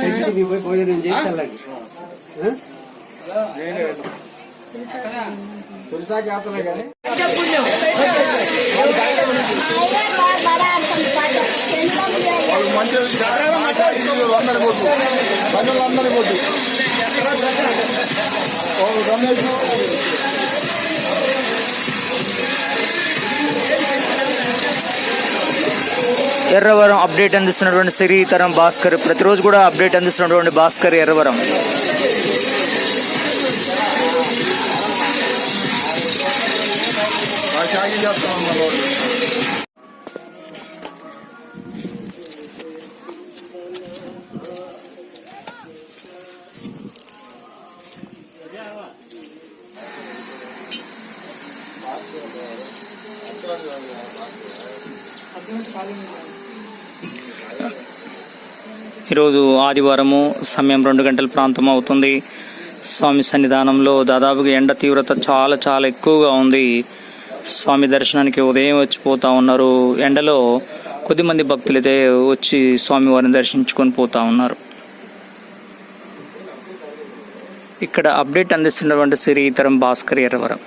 ఇంటికి పోయి భోజనం చేసి వెళ్ళండి తులసా జాతర కానీ వాళ్ళు మంచిగా అందరి కొట్టు ప్రజలందరి కొట్టు వాళ్ళు రమేష్ ఎర్రవరం అప్డేట్ అందిస్తున్నటువంటి శ్రీతరం భాస్కర్. ప్రతిరోజు కూడా అప్డేట్ అందిస్తున్నటువంటి భాస్కర్ ఎర్రవరం. షాగి చేస్తాం ఈరోజు ఆదివారము సమయం రెండు గంటల ప్రాంతం అవుతుంది. స్వామి సన్నిధానంలో దాదాపుగా ఎండ తీవ్రత చాలా చాలా ఎక్కువగా ఉంది. స్వామి దర్శనానికి ఉదయం వచ్చిపోతూ ఉన్నారు. ఎండలో కొద్దిమంది భక్తులైతే వచ్చి స్వామివారిని దర్శించుకొని పోతూ ఉన్నారు. ఇక్కడ అప్డేట్ అందిస్తున్నటువంటి శ్రీతరం భాస్కర్ ఎర్రవరం.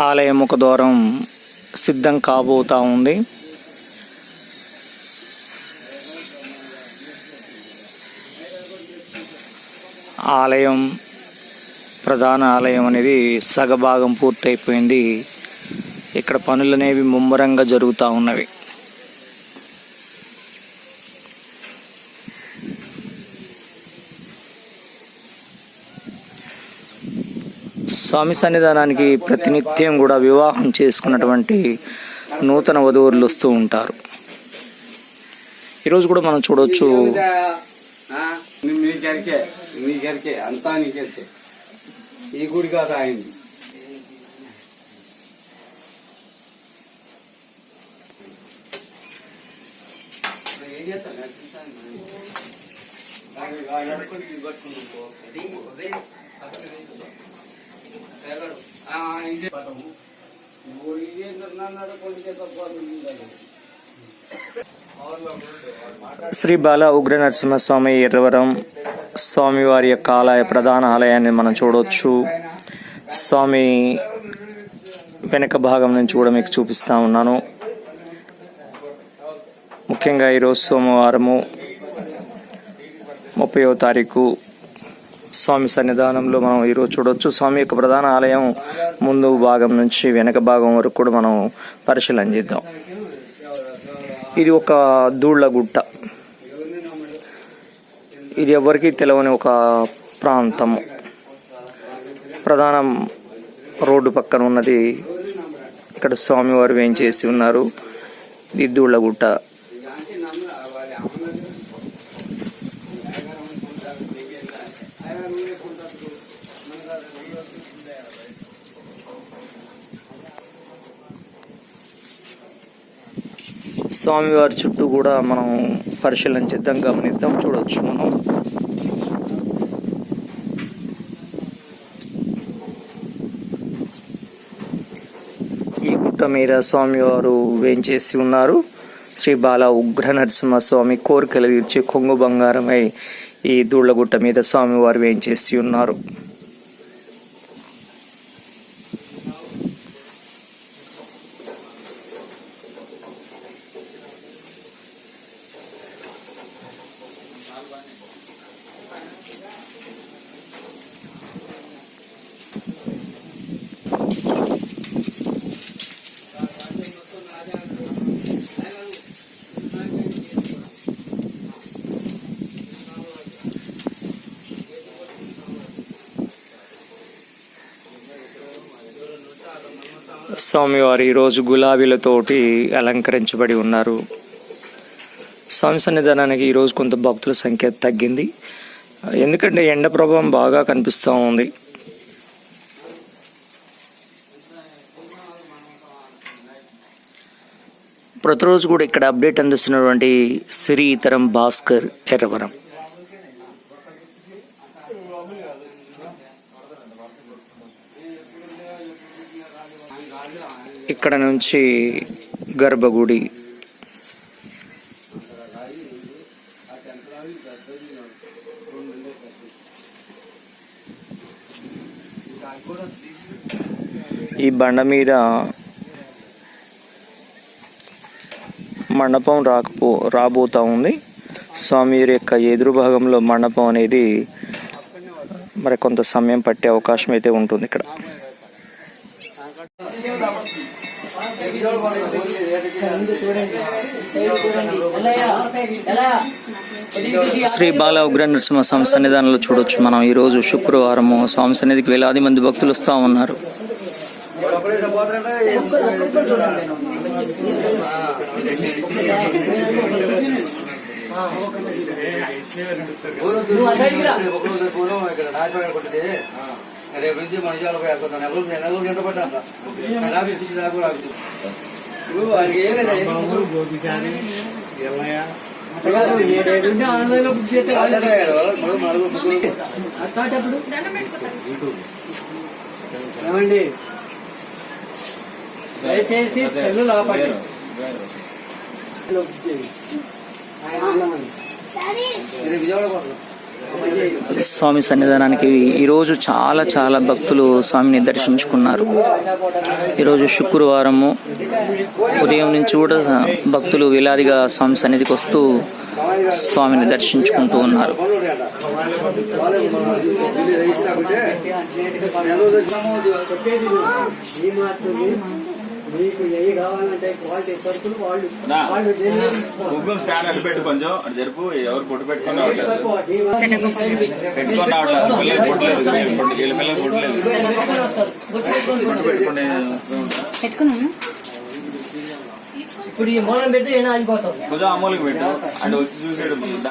ఆలయ ముఖ ద్వారం సిద్ధం కాబోతా ఉంది. ఆలయం ప్రధాన ఆలయం అనేది సగభాగం పూర్తయిపోయింది. ఇక్కడ పనులు అనేవి ముమ్మరంగా జరుగుతూ ఉన్నవి. స్వామి సన్నిధానానికి ప్రతినిత్యం కూడా వివాహం చేసుకున్నటువంటి నూతన వధువులు వస్తూ ఉంటారు. ఈరోజు కూడా మనం చూడవచ్చు అంతా ఈ గుడి కాదు శ్రీ బాల ఉగ్ర నరసింహస్వామి ఎర్రవరం స్వామివారి యొక్క ఆలయ ప్రధాన ఆలయాన్ని మనం చూడవచ్చు స్వామి వెనక భాగం నుంచి కూడా మీకు చూపిస్తా ఉన్నాను. ముఖ్యంగా ఈరోజు సోమవారము ముప్పయో తారీఖు స్వామి సన్నిధానంలో మనం ఈరోజు చూడవచ్చు స్వామి యొక్క ప్రధాన ఆలయం ముందు భాగం నుంచి వెనక భాగం వరకు కూడా మనం పరిశీలన చేద్దాం. ఇది ఒక దూళ్ళ గుట్ట. ఇది ఎవరికీ తెలియని ఒక ప్రాంతము ప్రధాన రోడ్డు పక్కన ఉన్నది. ఇక్కడ స్వామివారు వేయించేసి ఉన్నారు. ఇది దూళ్ళగుట్ట స్వామివారి చుట్టూ కూడా మనం పరిశీలన చేద్దాం గమనిద్దాం చూడవచ్చు మనం. ఈ గుట్ట మీద స్వామివారు వేంచేసి ఉన్నారు. శ్రీ బాల ఉగ్ర నరసింహ స్వామి కోరికలు తీర్చి కొంగు బంగారమై ఈ దూళ్ళగుట్ట మీద స్వామివారు వేయించేసి ఉన్నారు. స్వామివారు ఈరోజు గులాబీలతోటి అలంకరించబడి ఉన్నారు. స్వామి సన్నిధానానికి ఈరోజు కొంత భక్తుల సంఖ్య తగ్గింది. ఎందుకంటే ఎండ ప్రభావం బాగా కనిపిస్తూ ఉంది. ప్రతిరోజు కూడా ఇక్కడ అప్డేట్ అందిస్తున్నటువంటి శ్రీతరం భాస్కర్ ఎర్రవరం. ఇక్కడ నుంచి గర్భగుడి. ఈ బండ మీద మండపం రాకపో రాబోతా ఉంది. స్వామి యొక్క ఎదురు భాగంలో మండపం అనేది మరి కొంత సమయం పట్టే అవకాశం అయితే ఉంటుంది ఇక్కడ. శ్రీ బాల ఉగ్ర నృసింహ స్వామి సన్నిధానంలో చూడొచ్చు. మనం ఈ రోజు శుక్రవారము. స్వామి సన్నిధికి వేలాది మంది భక్తులు వస్తూ ఉన్నారు. రేపు నుంచి మన విజయాలు పోయేస్తాను నెలలు నెలలు ఎంత పడ్డా రాబి రాకు రాబి ఇప్పుడు ఆయనకి ఏం లేదు. ఎన్ని ముగ్గురు ఆన్లైన్లో బుక్ చేస్తే ఏమండి? దయచేసి సెల్లు లోపలి రేపు విజయవాడ స్వామి సన్నిధానానికి ఈరోజు చాలా చాలా భక్తులు స్వామిని దర్శించుకున్నారు. ఈరోజు శుక్రవారము ఉదయం నుంచి కూడా భక్తులు వేలాదిగా స్వామి సన్నిధికి వస్తూ స్వామిని దర్శించుకుంటూ ఉన్నారు. మీకు ఏ కావాలంటే క్వాలిటీ సరుకులు వాళ్ళు నా. వాళ్ళు దేన్ని ముగ్గురు స్టాండ్ అటు పెట్టు కొంచెం. అటు జరుపు ఎవరు పొట్టు పెట్టుకొని పెట్టుకొని రావట్లేదు. పిల్లలు కొట్టలేదు. వీళ్ళ పిల్లలు కొట్టలేదు. పొట్టు పెట్టుకుని ఇప్పుడు ఈ మూలం పెడితే ఏమైనా ఆగిపోతాం కొంచెం అమ్మోళ్ళకి పెట్టు. అంటే వచ్చి చూసాడు